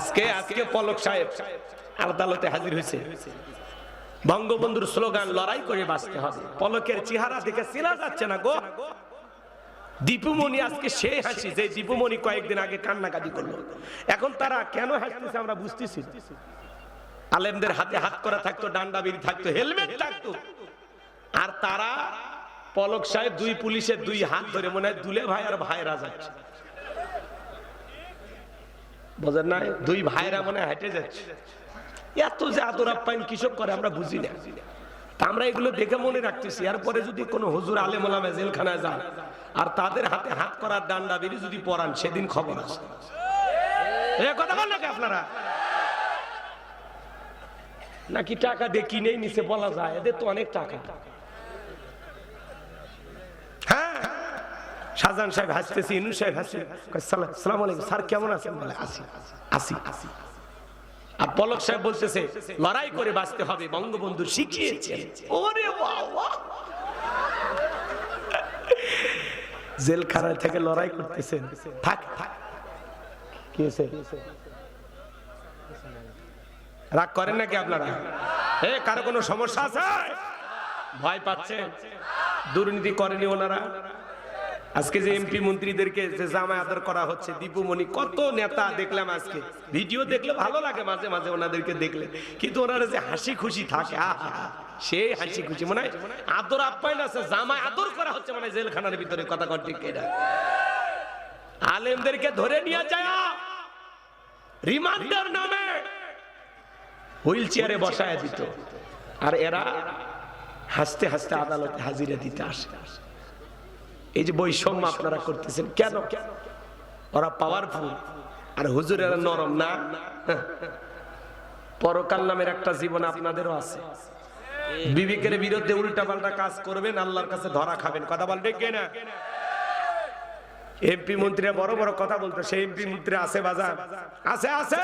আজকে আজকে পলক সাহেব আদালতে হাজির হয়েছে। বঙ্গবন্ধুর স্লোগান, লড়াই করে বাঁচতে হবে। পলকের চেহারা দেখে চেনা যাচ্ছে না গো। দীপুমণি আজকে সে হাসি, যে দীপুমণি কয়েকদিন আগে কান্নাকাটি করল। এখন তারা কেন হাসতেছে আমরা বুঝতেছি আলেমদের হাতে হাত করা থাকতো ডান্ডা বিড়ি থাকতো, হেলমেট থাকতো। আর তারা, পলক সাহেব দুই পুলিশের দুই হাত ধরে মনে হয় দুলে ভাই আর ভাইরা যাচ্ছে। বোঝেন না দুই ভাইরা মনে হেঁটে যাচ্ছে। এত যে আদর আপ্যায়ন কৃষক করে আমরা বুঝি না। আমরা এগুলো দেখে মনে রাখতেছি। এরপরে যদি কোনো হুজুর আলেম ওলামে জেলখানায় যান, আর তাদের হাতে হাত করার ডান্ডা বেরি যদি পড়ান সেদিন খবর আছে। কথা নাকি নাকি টাকা দিয়ে কিনেই নিচে বলা যায়? এদের তো অনেক টাকা। শাহজাহান সাহেব হাসতেছি ইনু সাহেব হাসছে সালাম আলাইকুম, স্যার কেমন আছেন? বলে, আসি আসি আসি। আর পলক সাহেব বলতেছে, লড়াই করে বাঁচতে হবে, বঙ্গবন্ধু শিখিয়েছে। ওরে বাবা। জেলখানা থেকে লড়াই করতেছেন। থাক থাক। কি হয়েছে? রাগ করেন নাকি আপনারা? এ, কারও কোনো সমস্যা আছে? ভয় পাচ্ছেন দুর্নীতি করেনি ওনারা। আজকে যে এমপি মন্ত্রীদেরকে যে জামাই আদর করা হচ্ছে দীপুমণি কত নেতা দেখলাম আজকে। ভিডিও দেখলে ভালো লাগে মাঝে মাঝে ওনাদেরকে দেখলে। কিন্তু ওনারা যে হাসি খুশি থাকে, আহা সে হাসি খুশি মনে হয় আদর আপ্যায়ন আছে জামাই আদর করা হচ্ছে মানে জেলখানার ভিতরে, কথা কর ঠিক আলেমদেরকে ধরে নিয়ে যায় রিমান্ডার নামে। হুইল চেয়ারে বসায় দিত। আর এরা হাসতে হাসতে আদালতে হাজিরা দিতে আসে। এই যে বৈষম্য আপনারা করতেছেন, কেন? ওরা পাওয়ারফুল আর হুজুরেরা নরম না? পরকাল নামের একটা জীবন আপনাদেরও আছে। বিবেকের বিরুদ্ধে উল্টা পাল্টা কাজ করবেন, আল্লাহর কাছে ধরা খাবেন। কথা বলবে কে না এমপি মন্ত্রীরা বড় বড় কথা বলতো, সেই এমপি মন্ত্রী আছে বাজার? আছে আছে!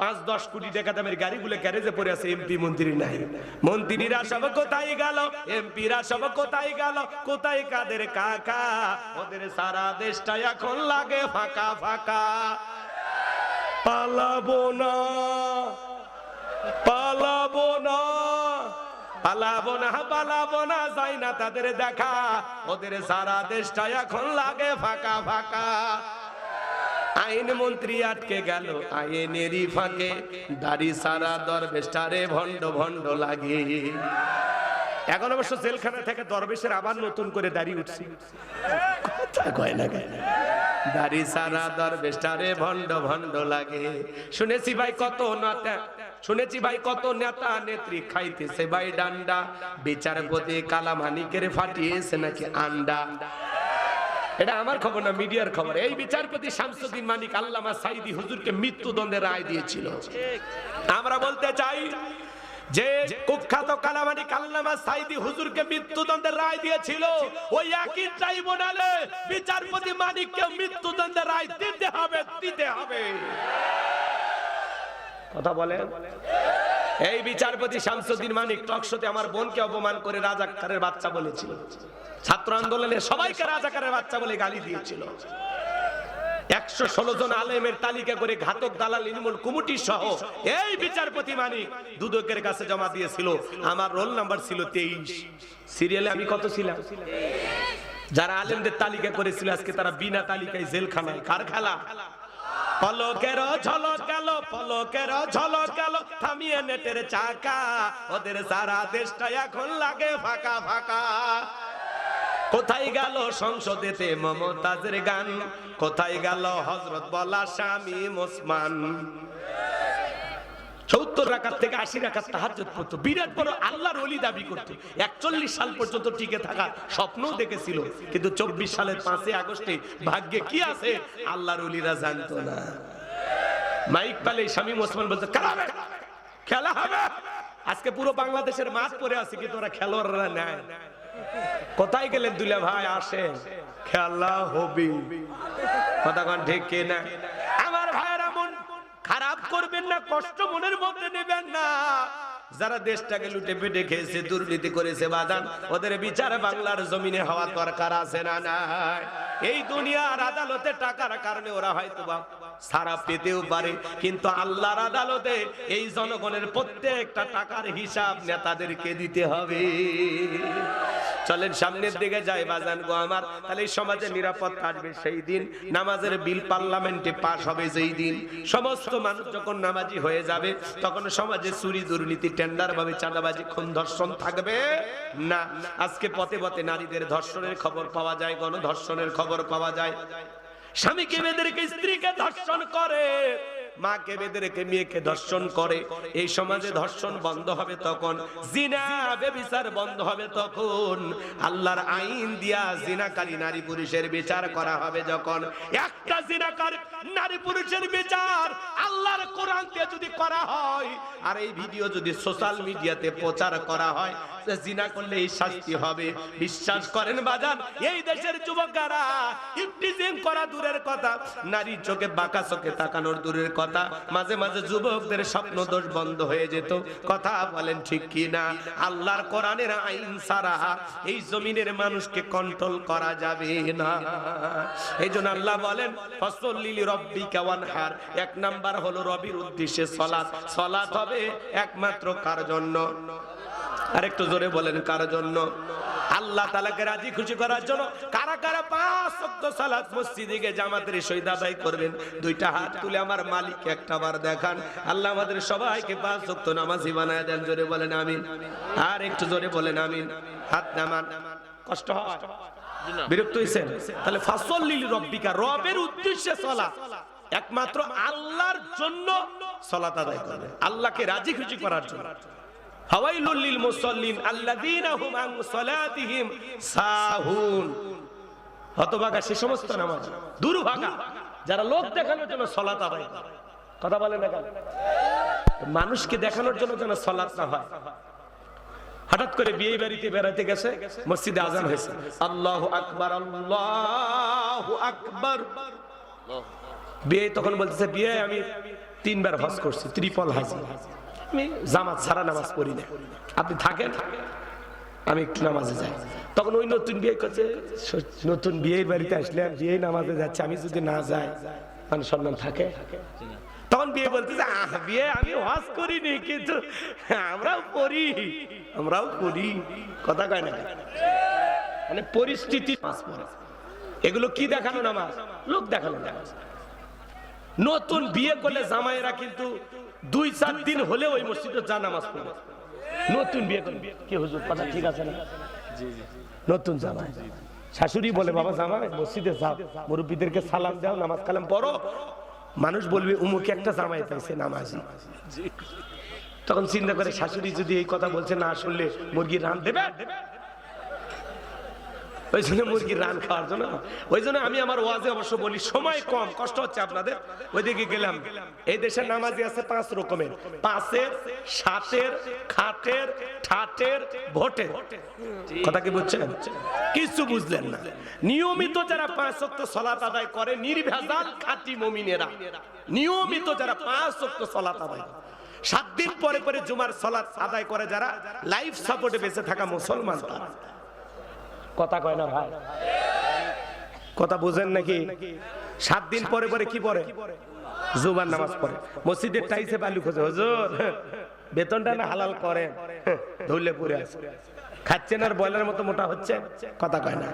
পাঁচ, দশ কোটি টাকা দামের গাড়িগুলো গ্যারেজে পড়ে আছে এমপি মন্ত্রী নাই মন্ত্রীরা সব কোথায় গেল? এমপিরা সব কোথায় গেল? কোথায় কাদের কাকা? ওদের সারা দেশটা এখন লাগে ফাঁকা ফাঁকা। পালাবো না পালাবো না। পালাবো না পালাবো না, যাই না তাদের দেখা। ওদের সারা দেশটা এখন লাগে ফাঁকা ফাঁকা। আইন মন্ত্রী আটকে গেল। আইনেরই ফাঁকে দাড়ি সারা দরবেশটারে ভণ্ড ভণ্ড লাগে। এখন অবশ্য জেলখানা থেকে দরবেশের আবার নতুন করে দাড়ি উঠছে। কথা কয় না ভণ্ড লাগে। শুনেছি ভাই কত শুনেছি ভাই কত নেতা নেত্রী খাইতেছে ভাই বিচারপতি কালামানিকের ফাটিয়েছে নাকি আন্ডা। এটা আমার খবর না, মিডিয়ার খবর। এই বিচারপতি শামসুদ্দিন মানিক আল্লামা সাইদি হুজুরকে মৃত্যুদণ্ডের রায় দিয়েছিল। আমরা বলতে চাই যে কুখ্যাত কালামানি কাল্লামা সাইদি হুজুরকে মৃত্যুদণ্ডের রায় দিয়েছিল। ওই একই ট্রাইব্যুনালে বিচারপতি মানিককে মৃত্যুদণ্ডের রায় দিতে হবে দিতে হবে। কথা বলেন। এই বিচারপতি শামসুদ্দিন মানিক টকশোতে আমার বোনকে অপমান করে রাজাকারের বাচ্চা বলেছিল। ছাত্র আন্দোলনে সবাইকে রাজাকারের বাচ্চা বলে গালি দিয়েছিল। একশো ষোলো জন আলেমের তালিকা করে ঘাতক দালাল ইনমুল কুমুটি সহ এই বিচারপতি মানিক দুদকের কাছে জমা দিয়েছিল। আমার রোল নাম্বার ছিল তেইশ। সিরিয়ালে আমি কত ছিলাম? যারা আলেমদের তালিকা করেছিল, আজকে তারা বিনা তালিকায় জেলখানায়। কার খেলা? পলকের ঝলকালো পলকের ঝলকালো থামিয়ে নেটের চাকা, ওদের সারা দেশটা এখন লাগে ফাঁকা ফাঁকা। কোথায় গেল সংসদেতে মমতাজের গান? কোথায় গেল হজরত বলা স্বামী মুসমান? সত্তর রাখার থেকে আশি রাখার তাহাজ্জুদ পড়তো বিরাট বড় আল্লাহর অলি দাবি একচল্লিশ সাল পর্যন্ত টিকে দেখেছিল। কিন্তু চব্বিশ সালের পাঁচই আগস্টে ভাগ্যে কি আছে? আল্লাহর অলিরা জানতো না। মাইক পালে স্বামী ওসমান বলতো, খেলা হবে আজকে পুরো বাংলাদেশের মাঠ পরে আছে, কিন্তু ওরা খেলোয়াড়রা নেয় কোথায় গেলেন দুলা ভাই? আসেন। খেলা হবে কথা ঠিক কিনা আমার ভাইয়েরা মন খারাপ করবেন না কষ্ট মনের মধ্যে নেবেন না। যারা দেশটাকে লুটে পেটে খেয়েছে, দুর্নীতি করেছে বাদান ওদের বিচার বাংলার জমিনে হওয়া দরকার আছে না নাই? এই দুনিয়ার আদালতে টাকার কারণে ওরা হয়তো বা সারা পেতেও পারে, কিন্তু আল্লাহর আদালতে এই জনগণের প্রত্যেকটা টাকার হিসাব নেতাদেরকে দিতে হবে। চলেন সামনের দিকে যাই বাজান গো আমার। তাহলে এই সমাজে নিরাপত্তা আসবে সেই দিন। নামাজের বিল পার্লামেন্টে পাশ হবে যেই দিন। সমস্ত মানুষ যখন নামাজি হয়ে যাবে, তখন সমাজে চুরি, দুর্নীতি টেন্ডার ভাবে চাঁদাবাজি, খুন, ধর্ষণ থাকবে না। আজকে পথে পথে নারীদের ধর্ষণের খবর পাওয়া যায়, গণধর্ষণের খবর পাওয়া যায়। স্বামীকে, মেয়েদেরকে স্ত্রীকে ধর্ষণ করে। মাকে বেঁধে রেখে মেয়েকে ধর্ষণ করে, এই সমাজে ধর্ষণ বন্ধ হবে তখন, জিনা বেবিচার বন্ধ হবে তখন, আল্লাহর আইন দিয়া জিনাকারী নারী পুরুষের বিচার করা হবে যখন। একটা জিনাকার নারী পুরুষের বিচার আল্লাহর কোরআন দিয়ে যদি করা হয়, আর এই ভিডিও যদি সোশ্যাল মিডিয়াতে প্রচার করা হয় জিনা করলে এই শাস্তি হবে। বিশ্বাস করেন বাজান, এই দেশের যুবকেরা ইফটিজিং করা দূরের কথা নারীর চোখে বাঁকা চোখে তাকানোর দূরের কথা, মাঝে মাঝে যুবকদের স্বপ্ন দোষ বন্ধ হয়ে যেত। কথা বলেন ঠিক কি না আল্লাহর কোরআনের আইন ছাড়া এই জমিনের মানুষকে কন্ট্রোল করা যাবে না। এই জন্য আল্লাহ বলেন, ফসল লিলি রব্বি কাওয়ানহার এক নাম্বার হলো রবির উদ্দেশ্যে সলাৎ। সলাৎ হবে একমাত্র কার জন্য? আরেকটু জোরে বলেন, কার জন্য? আল্লাহ তালাকে রাজি খুশি করার জন্য কারা কারা পাঁচ শক্ত সালাত মসজিদে গিয়ে জামাতের সৈদা আদায় করবেন? দুইটা হাত তুলে আমার মালিক একটা বার দেখান। আল্লাহ আমাদের সবাইকে পাঁচ শক্ত নামাজি বানায় দেন। জোরে বলেন, আমিন। আর একটু জোরে বলেন, আমিন। হাত নামান। কষ্ট হয়? বিরক্ত হয়েছেন? তাহলে ফাসল্লিল রব্বিকা, রবের উদ্দেশ্যে চলা একমাত্র আল্লাহর জন্য সলাত আদায় করবে। আল্লাহকে রাজি খুশি করার জন্য। মুসাল্লিন আন সাহুন। হতভাগা সে সমস্ত নামাজ। দুর্ভাগা। যারা লোক দেখানোর জন্য সালাত আদায় করে। কথা বলেন না কেন? মানুষকে দেখানোর জন্য যেন সালাত না হয়। হঠাৎ করে বিয়ে বাড়িতে বেড়াতে গেছে, মসজিদে আজান হয়েছে। আল্লাহ আকবার আল্লাহ আকবার। বিয়ে তখন বলতেছে, বিয়ে আমি তিনবার হজ করছি, ত্রিপল হাজি। আমি জামাত ছাড়া নামাজ পড়ি না। আপনি থাকেন? আমি একটু নামাজে যাই। তখন ওই নতুন বিয়ে করছে নতুন বিয়ের বাড়িতে আসলে বিয়ে নামাজে যাচ্ছে, আমি যদি না যাই মানে সম্মান থাকে? তখন বিয়ে বলতেছে বিয়ে আমি ওয়াজ করিনি, কিন্তু আমরাও পড়ি আমরাও পড়ি কথা কয় না মানে পরিস্থিতি এগুলো কি দেখানো নামাজ লোক দেখানো নামাজ নতুন বিয়ে করলে জামাইরা কিন্তু দুই চার দিন হলে ওই মসজিদে যা নামাজ পড়ে। নতুন বিয়ে করলে। কি হুজুর, কথা ঠিক আছে না? নতুন জামাই। শাশুড়ি বলে, বাবা, জামাই, মসজিদে যাও। মুরব্বীদেরকে সালাম দাও, নামাজ কালাম পড়ো। মানুষ বলবে উমুকে একটা জামাই পাইছে নামাজি। তখন চিন্তা করে শাশুড়ি যদি এই কথা বলছে না শুনলে মুরগির রান দেবে? ওই জন্য মুরগির রান খাওয়ার জন্য। ওই জন্য আমি আমার ওয়াজে অবশ্য বলি, সময় কম, কষ্ট হচ্ছে আপনাদের। ওইদিকে গেলাম। এই দেশের নামাজি আছে পাঁচ রকমের। পাঁচের, সাতের, খাটের, ঠাটের, ভোটের। কথা কি বুঝছেন? কিছু বুঝলেন না। নিয়মিত যারা পাঁচ ওয়াক্ত সলাত আদায় করে, নির্ভেজাল খাঁটি মমিনেরা। নিয়মিত যারা পাঁচ ওয়াক্ত সলাত আদায়। সাত দিন পরে পরে জুমার সলাত আদায় করে যারা লাইফ সাপোর্টে বেঁচে থাকা মুসলমান তারা। কথা কয় না ভাই? কথা বুঝেন নাকি? সাত দিন পরে পরে কি পরে? জুমার নামাজ পড়ে। মসজিদের টাইসে বালু খোঁজে। হুজুর বেতনটা না হালাল করে? ধরলে পড়ে আছে। খাচ্ছেন আর বয়লার মতো মোটা হচ্ছে? কথা কয় না।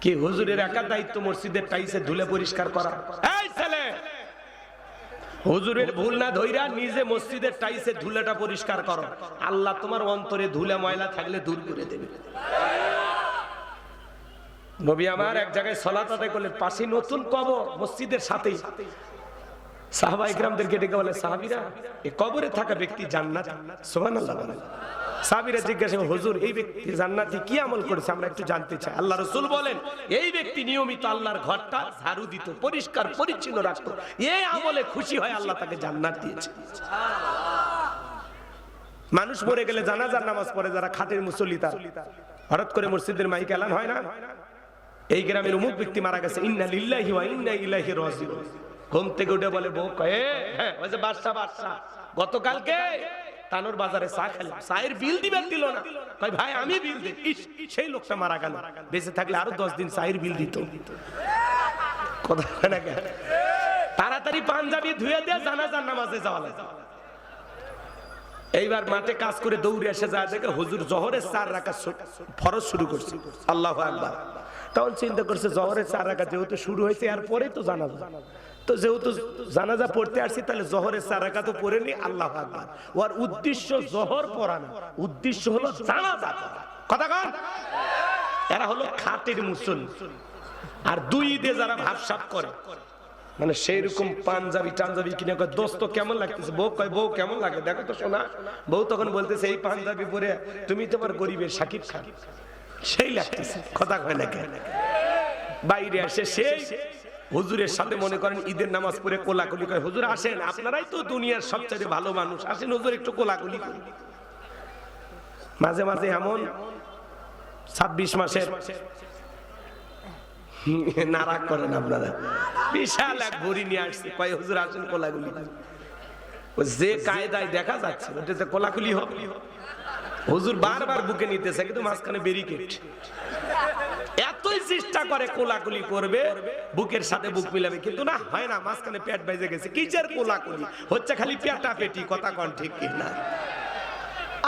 কি হুজুরের একা দায়িত্ব মসজিদের টাইসে ধুলে পরিষ্কার করা? এই ছেলে! হুজুরের ভুল না ধইরা নিজে মসজিদের টাইসে ধুলাটা পরিষ্কার করো। আল্লাহ তোমার অন্তরে ধুলে ময়লা থাকলে দূর করে দেবে। নবী আমার এক জায়গায় সলাত আদায় করলেন পাশে নতুন কবর, মসজিদের সাথেই। সাহাবা ইকরামদেরকে ডেকে বলে, সাহাবিরা এই কবরে থাকা ব্যক্তি জান্নাত? সুবহানাল্লাহ সাহাবীরা জিজ্ঞাসা হুজুর, এই ব্যক্তি জান্নাতি কি আমল করেছে? আমরা একটু জানতে চাই। আল্লাহ রাসূল বলেন, এই ব্যক্তি নিয়মিত আল্লাহর ঘরটা ঝাড়ু দিত, পরিষ্কার, পরিচ্ছন্ন রাখতো। এই আমলে খুশি হয় আল্লাহ তাকে জান্নাত দিয়েছে। মানুষ মরে গেলে জানাজার নামাজ পড়ে, যারা খাটের মুসল্লি তার। হঠাৎ করে মসজিদের মাইক এলান হয় না? এই গ্রামের অমুক ব্যক্তি মারা গেছে। ইন্না লিল্লাহি ওয়া ইন্না ইলাইহি রাজিউন। ঘুম থেকে উঠে বলে বউ কয়ে হ্যাঁ ওই যে বাদশা বাদশা গতকালকে তানোর বাজারে চা খেলাম। চায়ের বিল দিবেন দিল না। কয় ভাই আমি বিল দিই। ইস, সেই লোকটা মারা গেল। বেঁচে থাকলে আরও দশ দিন চায়ের বিল দিত। কথা না তাড়াতাড়ি পাঞ্জাবি ধুয়ে দিয়ে জানাজার নামাজে যাওয়া লাগে। এইবার মাঠে কাজ করে দৌড়ে এসে যায়, দেখে হুজুর জহরের চার রাখা ফরজ শুরু করছে। আল্লাহ আল্লাহ তখন চিন্তা করছে, জহরের চার রাখা যেহেতু শুরু হয়েছে আর পরে তো জানাজা। তো যেহেতু জানাজা পড়তে আসছি, তাহলে জহরের চার রাখা তো পড়ে নি, আল্লাহ আকবার। ওর উদ্দেশ্য জহর পড়ানো উদ্দেশ্য হলো জানাজা পড়া। কথা কন? এরা হলো খাটের মুসল্লি। আর দুই ঈদে যারা ভাবসাপ করে মানে সেই রকম পাঞ্জাবি টাঞ্জাবি কিনে কয়, দোস্ত, কেমন লাগতেছে? বউ কয়, বউ, কেমন লাগে? দেখো তো শোনা বউ তখন বলতেছে, এই পাঞ্জাবি পরে তুমি তোমার গরিবের সাকিব খান। সেই লাগতেছে, কথা কয় না বাইরে আসে সেই হুজুরের সাথে মনে করেন, ঈদের নামাজ পড়ে কোলাকুলি করে। হুজুর আসেন, আপনারাই তো দুনিয়ার সবচেয়ে ভালো মানুষ। আসেন, হুজুর, একটু কোলাকুলি করি। মাঝে মাঝে এমন ছাব্বিশ মাসের নারাক করেন আপনারা। বিশাল এক ভরি নিয়ে আসছে। কয়, হুজুর, আসেন কোলাগুলি যে কায়দায় দেখা যাচ্ছে ওটাতে কোলাকুলি হবে হুজুর বারবার বুকে নিতেছে, কিন্তু মাঝখানে ব্যারিকেড এতই চেষ্টা করে কোলাকুলি করবে, বুকের সাথে বুক মিলাবে, কিন্তু না, হয় না, মাঝখানে পেট বেজে গেছে। কিসের কোলাকুলি? হচ্ছে খালি পেটা পেটি কথা কন ঠিক কি না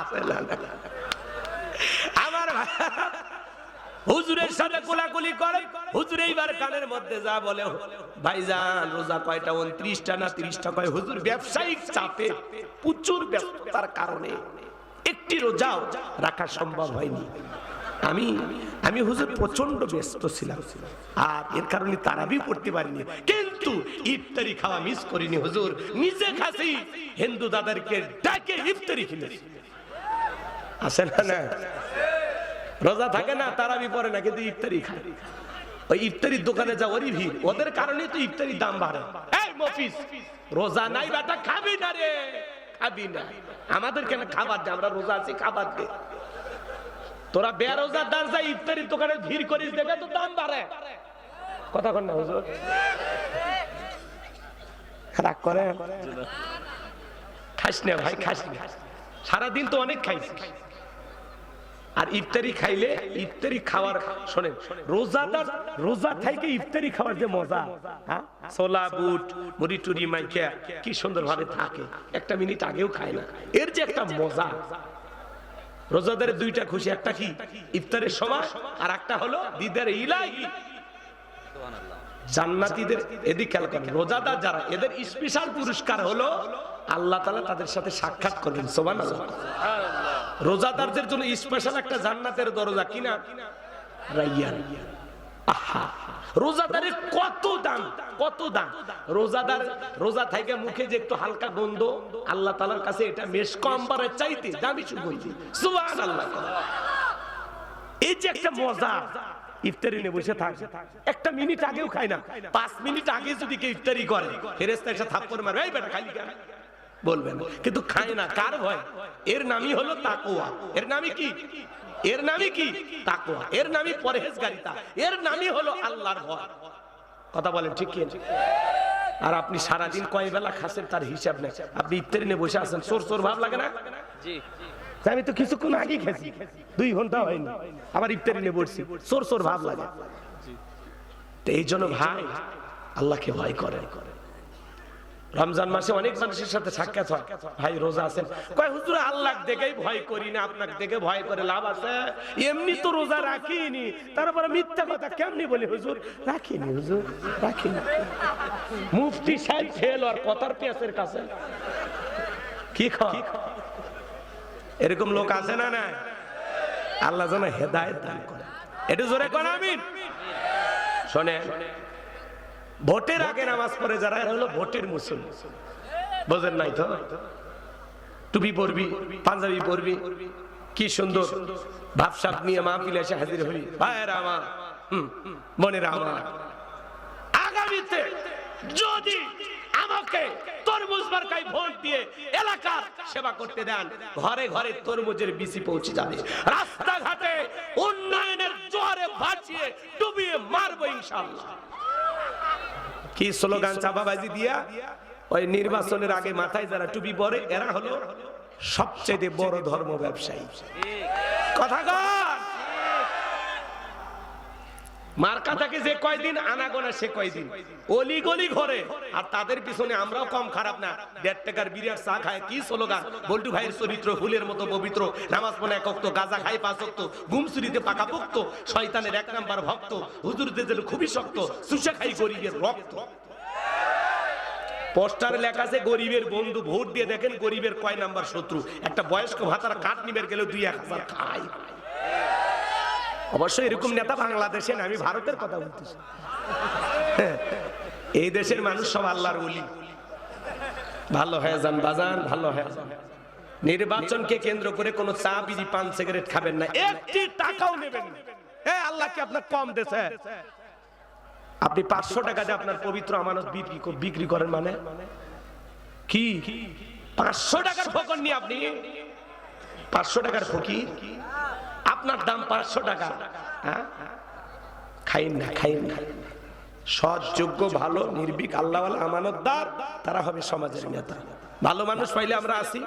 আছে না না। আমার হুজুরের সাথে কোলাকুলি করে, হুজুর এইবার কানের মধ্যে যা বলে, ভাইজান, রোজা কয়টা? উনত্রিশটা না ত্রিশটা কয়? হুজুর ব্যবসায়িক চাপে, প্রচুর ব্যস্ততার কারণে একটি রোজাও রাখা সম্ভব হয়নি। আমি আমি হুজুর প্রচণ্ড ব্যস্ত ছিলাম, আর এর কারণে তারাবি পড়তে পারিনি। কিন্তু ইফতারি খাওয়া মিস করিনি হুজুর। নিজে খাসি, হিন্দু দাদারকে ডাকে ইফতারি খেলেছি আছে না না রোজা থাকে না, তারাবি পরে না, কিন্তু ইফতারি খায়। ওই ইফতারির দোকানে যা ওরই ভিড়, ওদের কারণে তো ইফতারির দাম বাড়ে। মফিস রোজা নাই বেটা, খাবি না রে, খাবি না। আমাদের কেন খাবার দে, আমরা রোজা আছি, খাবার দে। তোরা বেরোজার দার যা ইফতারির দোকানে ভিড় করিস দেবে তো দাম বাড়ে। কথা কন না, হুজুর। রাগ করে খাস না ভাই, খাস না। সারাদিন তো অনেক খাইছি। আর ইফতারি খাইলে ইফতারি খাওয়ার, শোনেন, রোজাদার, রোজা থেকে ইফতারি খাওয়ার যে মজা হ্যাঁ? ছোলা, বুট, মুড়ি টুরি মাইখা কি সুন্দর ভাবে থাকে, একটা মিনিট আগেও খায় না। এর যে একটা মজা। রোজাদারের দুইটা খুশি, একটা কি? ইফতারের সময়, আর একটা হলো দিদার ইলাহি জান্নাতীদের এদিক খেয়াল করেন, রোজাদার যারা, এদের স্পেশাল পুরস্কার হলো আল্লাহ তাআলা তাদের সাথে সাক্ষাৎ করবেন, সুবহানাল্লাহ। রোজাদারদের জন্য স্পেশাল একটা জান্নাতের দরজা কিনা রাইয়ান। রোজাদারের কত দাম কত দাম। রোজাদার, রোজা মুখে যে একটু হালকা গন্ধ, আল্লাহ তাআলার কাছে এটা চাইতে দামি সুগন্ধি সুবহানাল্লাহ। এই যে একটা মজা, ইফতারি নিয়ে বসে থাকে। একটা মিনিট আগেও খায় না, পাঁচ মিনিট আগে যদি কেউ ইফতারি করে ফেরেস্তা এসে থাপ্পড় মারবে, এই বেটা খালি বলবেন কিন্তু খায় না কার ভয়? এর নামই হলো তাকোয়া এর নামই কি? এর নামই কি? তাকোয়া এর নামই পরহেজগারিতা। এর নামই হলো আল্লাহর ভয়। কথা বলেন ঠিক কি আর আপনি সারাদিন কয় বেলা খাসেন তার হিসাব নেই আপনি ইফতারি নিয়ে বসে আছেন চোর চোর ভাব লাগে না? আমি তো কিছুক্ষণ আগে খেয়েছি। দুই ঘণ্টা হয়নি। আবার ইফতারি নিয়ে বসছি। চোর চোর ভাব লাগে। তো এই জন্য ভাই আল্লাহকে ভয় করেন রমজান মাসে অনেক মানুষের সাথে সাক্ষাৎ হয়। ভাই, রোজা আছেন। কয়, হুজুর আল্লাহ দেখেই ভয় করি না আপনাকে দেখে ভয় করে লাভ আছে? এমনি তো রোজা রাখিনি। তারপরে মিথ্যা কথা কেমনি বলি, হুজুর, রাখিনি হুজুর, রাখিনি। মুফতি সাহেব ফেল আর কথার পেঁচের কাছে। কি খাওয়া এরকম লোক আছে না না আল্লাহ যেন হেদায়ত দান করে। একটু জোরে কর আমিন। শোনে ভোটের আগে নামাজ পড়ে যারা এরা হলো ভোটের মুসলিম বোঝেন নাই তো? টুপি পরবি পাঞ্জাবি পরবি কি সুন্দর ভাবসাব নিয়ে মাহফিলে এসে হাজির হই ভাইয়েরা আমার হুম, বোনেরা আমার। আগামীতে যদি আমাকে তরমুজ মার্কায় ভোট দিয়ে এলাকার সেবা করতে দেন ঘরে ঘরে তরমুজের বিসি পৌঁছে যাবে। রাস্তাঘাটে উন্নয়নের জোয়ারে ভাসিয়ে ডুবিয়ে মারবো ইনশাআল্লাহ। কি স্লোগান চাপাবাজি দিয়া? ওই নির্বাচনের আগে মাথায় যারা টুপি পরে, এরা হলো সবচেয়ে বড় ধর্ম ব্যবসায়ী। কথা মার্কা থাকে যে কয়দিন? আনাগোনা সে কয়দিন? অলি গলি ঘরে। আর তাদের পিছনে আমরাও কম খারাপ না। দেড় টাকার বিরিয়ার চা খায়। কি স্লোগান? বল্টু ভাইয়ের চরিত্র, ফুলের মতো পবিত্র। নামাজ পড়ে এক অক্ত, গাজা খাই পাঁচ অক্ত। ঘুম চুরিতে পাকা পোক্ত। শয়তানের এক নাম্বার ভক্ত। হুজুরদের জন্য খুবই শক্ত। সুশা খাই গরিবের রক্ত। পোস্টারে লেখা আছে, গরিবের বন্ধু ভোট দিয়ে দেখেন গরিবের কয় নাম্বার শত্রু। একটা বয়স্ক ভাতার কাঠ নিবের গেলে দুই এক হাজার খায়। অবশ্যই এরকম নেতা বাংলাদেশে না আমি ভারতের কথা বলতেছি। হ্যাঁ, এই দেশের মানুষ সব আল্লাহর বলি ভালো হয়ে যান বাজান ভালো হয়ে যান। নির্বাচনকে কেন্দ্র করে কোন চা বিড়ি পান সিগারেট খাবেন না। একটি টাকাও নেবেন এ আল্লাহ কি আপনার কম দেশে। আপনি পাঁচশো টাকা দিয়ে আপনার পবিত্র আমানত বিক্রি বিক্রি করেন মানে? কি? পাঁচশো টাকার ফকর নিয়ে আপনি? পাঁচশো টাকার ফকির? আপনার দাম পাঁচশো টাকা। হ্যাঁ? খাইন না খাইন না। সৎযোগ্য ভালো, নির্ভীক আল্লাহ আমানতদার, তারা হবে সমাজের নেতা। ভালো মানুষ পাইলে আমরা আসি